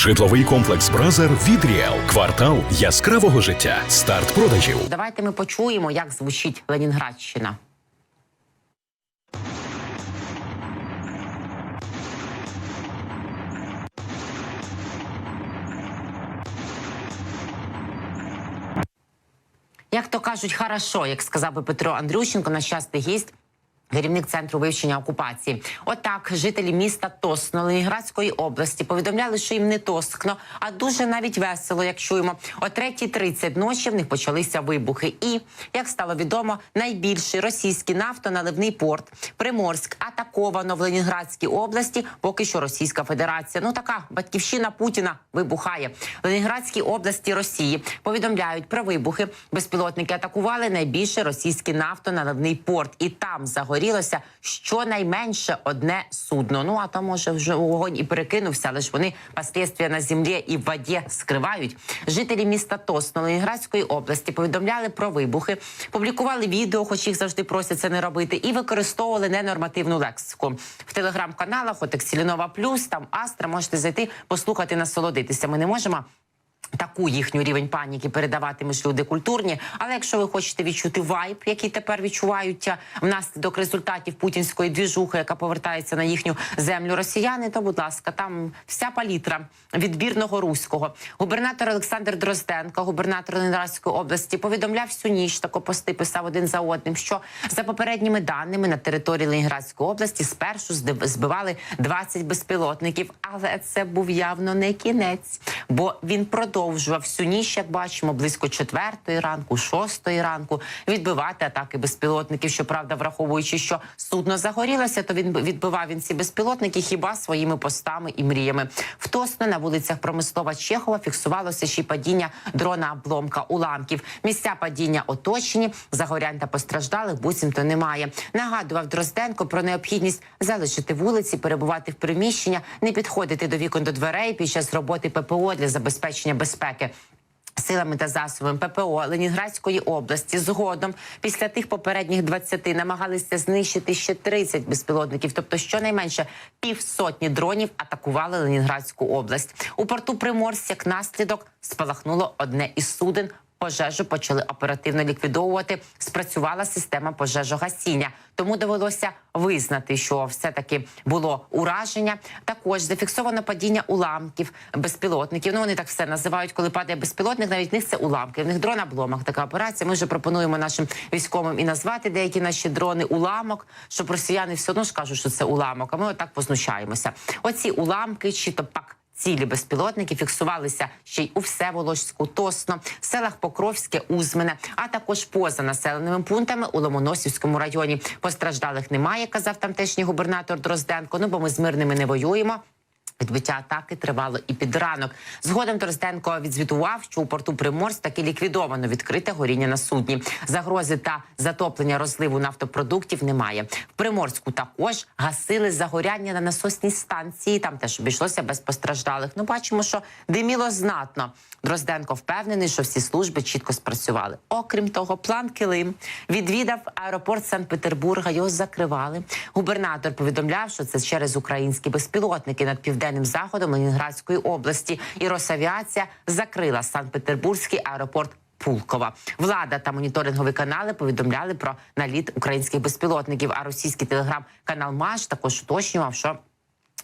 Житловий комплекс Бразер від Ріел. Квартал яскравого життя. Старт продажів. Давайте ми почуємо, як звучить Ленінградщина. Як то кажуть, хорошо, як сказав би Петро Андрющенко, наш частий гість. Керівник центру вивчення окупації, отак жителі міста Тосно Леніградської області повідомляли, що їм не тоскно, а дуже навіть весело, як чуємо. О 3.30 ночі в них почалися вибухи. І як стало відомо, найбільший російський нафтоналивний порт Приморськ атаковано в Ленінградській області. Поки що Російська Федерація. Ну така батьківщина Путіна вибухає в Ленінградській області Росії. Повідомляють про вибухи. Безпілотники атакували найбільший російський нафтоналивний порт, і там загорілося щонайменше одне судно. Ну а то може вже вогонь і перекинувся, але ж вони послідствия на землі і в воді скривають. Жителі міста Тосно Ленінградської області повідомляли про вибухи, публікували відео, хоч їх завжди просять це не робити, і використовували ненормативну лексику в телеграм-каналах. От Сілінова Плюс, там Астра. Можете зайти, послухати, насолодитися. Ми не можемо. Таку їхню рівень паніки передавати ми ж люди культурні. Але якщо ви хочете відчути вайб, який тепер відчувають внаслідок результатів путінської двіжухи, яка повертається на їхню землю росіяни, то будь ласка, там вся палітра відбірного руського. Губернатор Олександр Дрозденко, губернатор Ленинградської області, повідомляв всю ніч тако пости писав один за одним, що за попередніми даними на території Ленінградської області спершу збивали 20 безпілотників, але це був явно не кінець, бо він продовжував всю ніч, як бачимо, близько четвертої ранку, шостої ранку відбивати атаки безпілотників. Щоправда, враховуючи, що судно загорілося, то він відбивав він ці безпілотники хіба своїми постами і мріями. В Тосно на вулицях Промислова Чехова фіксувалося ще падіння дрона обломка уламків. Місця падіння оточені, загорянь та постраждалих буцімто немає. Нагадував Дрозденко про необхідність залишити вулиці, перебувати в приміщення, не підходити до вікон до дверей під час роботи ППО для забезпечення безпеки. Силами та засобами ППО Ленінградської області згодом після тих попередніх 20 намагалися знищити ще 30 безпілотників, тобто щонайменше півсотні дронів атакували Ленінградську область. У порту Приморськ як наслідок спалахнуло одне із суден. Пожежу почали оперативно ліквідовувати. Спрацювала система пожежогасіння, тому довелося визнати, що все-таки було ураження. Також зафіксовано падіння уламків безпілотників. Ну вони так все називають, коли падає безпілотник. Навіть в них це уламки. В них дрон обломах. Така операція. Ми вже пропонуємо нашим військовим і назвати деякі наші дрони уламок, щоб росіяни все одно ж кажуть, що це уламок. А ми отак познущаємося. Оці уламки, чи то пак. Цілі безпілотники фіксувалися ще й у Всеволожську, Тосно, в селах Покровське, Узмене, а також поза населеними пунктами у Ломоносівському районі. Постраждалих немає, казав тамтешній губернатор Дрозденко. Ну бо ми з мирними не воюємо. Відбиття атаки тривало і під ранок. Згодом Дрозденко відзвітував, що у порту Приморськ таки ліквідовано відкрите горіння на судні. Загрози та затоплення розливу нафтопродуктів немає. В Приморську також гасили загоряння на насосній станції. Там теж обійшлося без постраждалих. Ну бачимо, що диміло знатно. Дрозденко впевнений, що всі служби чітко спрацювали. Окрім того, план Килим відвідав аеропорт Санкт-Петербурга. Його закривали. Губернатор повідомляв, що це через українські безпілотники над південним заходом Ленінградської області. І Росавіація закрила Санкт-Петербурзький аеропорт. Пулкова влада та моніторингові канали повідомляли про наліт українських безпілотників. А російський телеграм-канал Маш також уточнював, що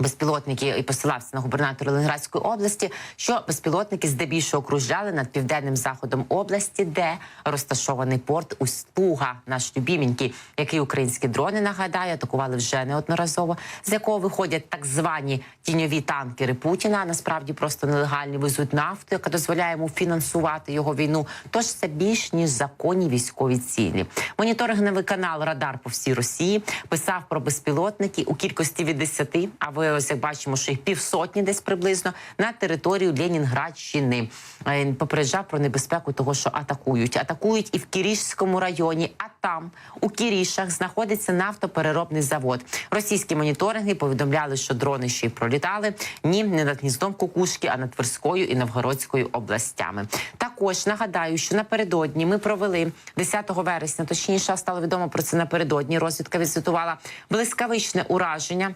Безпілотники і посилався на губернатора Ленінградської області, що безпілотники здебільшого кружляли над південним заходом області, де розташований порт Устуга, наш любіменький, який українські дрони нагадаю, атакували вже неодноразово, з якого виходять так звані тіньові танкери Путіна. Насправді просто нелегальні везуть нафту, яка дозволяє йому фінансувати його війну. Тож це більш ніж законні військові цілі. Моніторинговий канал Радар по всій Росії писав про безпілотники у кількості від 10, а ви ось як бачимо, що їх півсотні десь приблизно на територію Ленінградщини. Е, Попереджав про небезпеку того, що атакують. Атакують і в Кірішському районі. А там у Кірішах знаходиться нафтопереробний завод. Російські моніторинги повідомляли, що дрони ще й пролітали ні не над гніздом Кукушки, а над Тверською і Новгородською областями. Також нагадаю, що напередодні ми провели 10 вересня, точніше стало відомо про це напередодні. Розвідка відзвітувала блискавичне ураження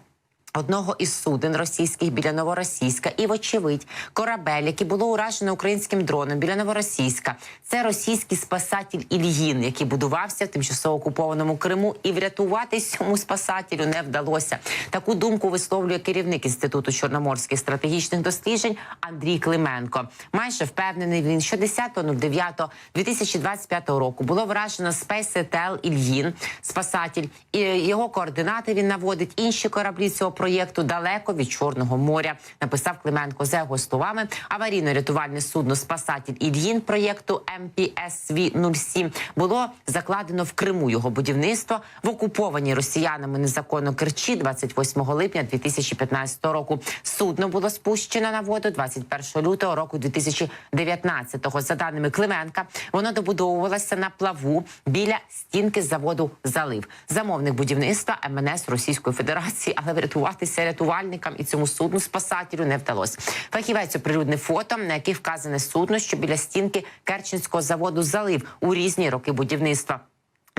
Одного із суден російських біля Новоросійська і, вочевидь, корабель, який було уражено українським дроном біля Новоросійська. Це російський спасатель Ільїн, який будувався в тимчасово окупованому Криму, і врятуватись цьому спасателю не вдалося. Таку думку висловлює керівник інституту чорноморських стратегічних досліджень Андрій Клименко. Майже впевнений він, що 10.09.2025 року було вражено Space Etel Ільїн, спасатель, і його координати він наводить інші кораблі цього проєкту далеко від Чорного моря. Написав Клименко за його словами. Аварійно-рятувальне судно Спасатель Ільїн проєкту МПСВ 07 було закладено в Криму. Його будівництво в окупованій росіянами незаконно Керчі 28 липня 2015 року. Судно було спущено на воду 21 лютого року 2019-го. За даними Клименка, воно добудовувалося на плаву біля стінки заводу Залив. Замовник будівництва МНС Російської Федерації, але врятуватися рятувальникам і цьому судну спасателю не вдалося. Фахівець оприлюднив фото, на яких вказане судно, що біля стінки Керченського заводу Залив у різні роки будівництва.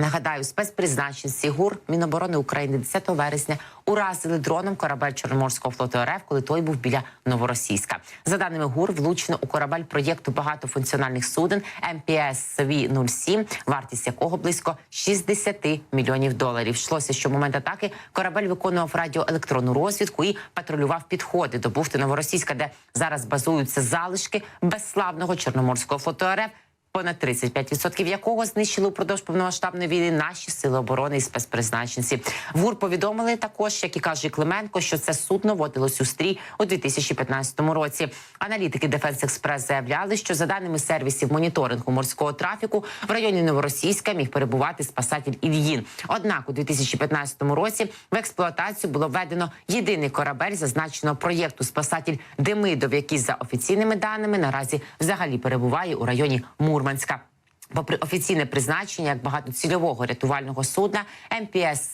Нагадаю, спецпризначенці ГУР Міноборони України 10 вересня уразили дроном корабель Чорноморського флоту РФ, коли той був біля Новоросійська. За даними ГУР, влучено у корабель проєкту багатофункціональних суден МПС 07 вартість якого близько 60 мільйонів доларів. Йшлося, що в момент атаки корабель виконував радіоелектронну розвідку і патрулював підходи до бухти Новоросійська, де зараз базуються залишки безславного Чорноморського флоту РФ понад 35% якого знищили упродовж повномасштабної війни наші сили оборони і спецпризначенці. В ГУР повідомили також, як і каже Клименко, що це судно водилось у стрій у 2015 році. Аналітики Дефенс Експрес заявляли, що за даними сервісів моніторингу морського трафіку в районі Новоросійська міг перебувати спасатель Ільїн. Однак у 2015 році в експлуатацію було введено єдиний корабель зазначеного проєкту Спасатель Демидов, який за офіційними даними наразі взагалі перебуває у районі Мурманська. romantická офіційне призначення як багатоцільового рятувального судна, МПС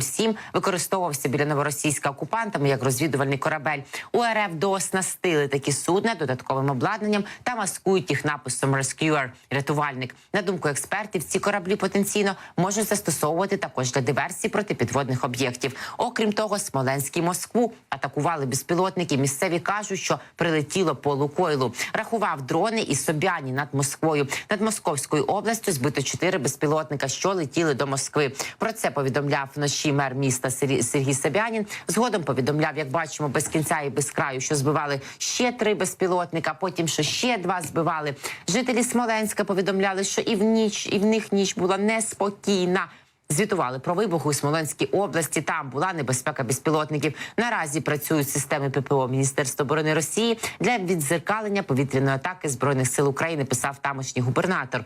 07 використовувався біля новоросійська окупантами як розвідувальний корабель. У РФ дооснастили такі судна додатковим обладнанням та маскують їх написом «Rescuer» – рятувальник. На думку експертів, ці кораблі потенційно можуть застосовувати також для диверсій протипідводних об'єктів. Окрім того, Смоленський Москву атакували безпілотники. Місцеві кажуть, що прилетіло по Лукойлу. Рахував дрони і Собяні над Москвою. Над Московською областю збито чотири безпілотника, що летіли до Москви. Про це повідомляв вночі мер міста Сергій Собянін. Згодом повідомляв, як бачимо, без кінця і без краю, що збивали ще три безпілотника. Потім що ще два збивали. Жителі Смоленська повідомляли, що і в ніч, і в них ніч була неспокійна. Звітували про вибух у Смоленській області. Там була небезпека безпілотників. Наразі працюють системи ППО Міністерства оборони Росії для відзеркалення повітряної атаки збройних сил України. Писав тамошній губернатор.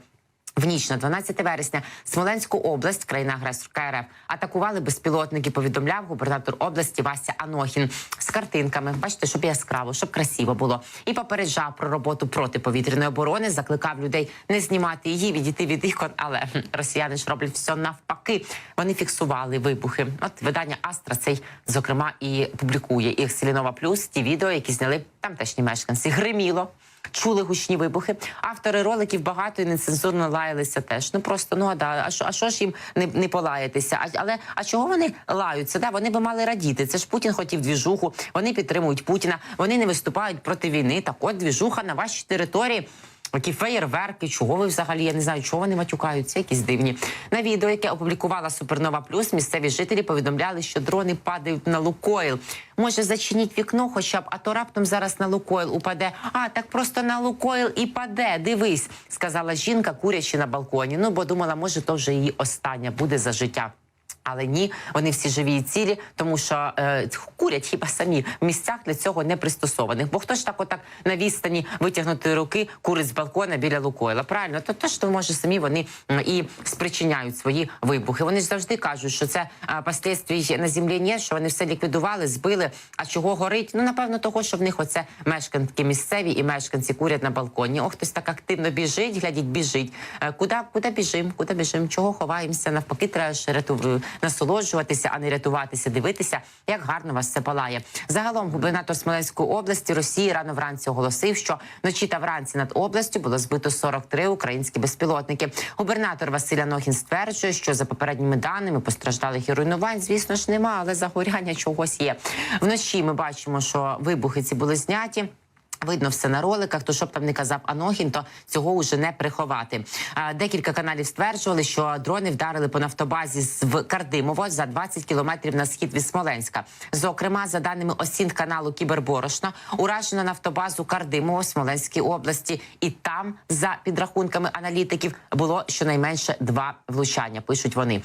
В ніч на 12 вересня Смоленську область, країна агресорка РФ, атакували безпілотники. Повідомляв губернатор області Вася Анохін з картинками. Бачите, щоб яскраво, щоб красиво було. І попереджав про роботу протиповітряної оборони. Закликав людей не знімати її, відійти від вікон. Але росіяни ж роблять все навпаки. Вони фіксували вибухи. От видання Астра цей зокрема і публікує. І Селінова Плюс ті відео, які зняли тамтешні мешканці. Гриміло. Чули гучні вибухи. Автори роликів багато і нецензурно лаялися теж. Ну просто ну а да, а що, а що ж їм не, не полаятися? А але а чого вони лаються? Да, вони би мали радіти. Це ж Путін хотів двіжуху. Вони підтримують Путіна. Вони не виступають проти війни. Так от двіжуха на вашій території. Які феєрверки, чого ви взагалі? Я не знаю, чого вони матюкаються, якісь дивні. На відео, яке опублікувала Супернова Плюс, місцеві жителі повідомляли, що дрони падають на Лукойл. Може, зачиніть вікно, хоча б, а то раптом зараз на Лукойл упаде. А так просто на Лукойл і паде. Дивись, сказала жінка, курячи на балконі. Ну бо думала, може, то вже її остання буде за життя. Але ні, вони всі живі і цілі, тому що е, курять хіба самі в місцях для цього не пристосованих. Бо хто ж так, отак на відстані витягнутої руки курить з балкона біля Лукойла? Правильно, то теж то може самі вони і спричиняють свої вибухи. Вони ж завжди кажуть, що це а, послідствій на землі ні, що вони все ліквідували, збили. А чого горить? Ну напевно, того, що в них оце мешканки місцеві і мешканці курять на балконі. О, хтось так активно біжить, глядіть, біжить. Е, Куди, куди біжим? Куди біжим? Чого ховаємося? Навпаки, треба ж ряту- насолоджуватися, а не рятуватися, дивитися, як гарно вас все палає. Загалом губернатор Смоленської області Росії рано вранці оголосив, що вночі та вранці над областю було збито 43 українські безпілотники. Губернатор Василь Анохін стверджує, що за попередніми даними постраждалих і руйнувань, звісно ж, нема, але загоряння чогось є. Вночі ми бачимо, що вибухи ці були зняті. Видно все на роликах. То щоб там не казав Анохін, то цього вже не приховати. Декілька каналів стверджували, що дрони вдарили по нафтобазі з Кардимово за 20 кілометрів на схід від Смоленська. Зокрема, за даними осінт каналу Кіберборошно, уражено нафтобазу Кардимово в Смоленській області, і там, за підрахунками аналітиків, було щонайменше два влучання. Пишуть вони.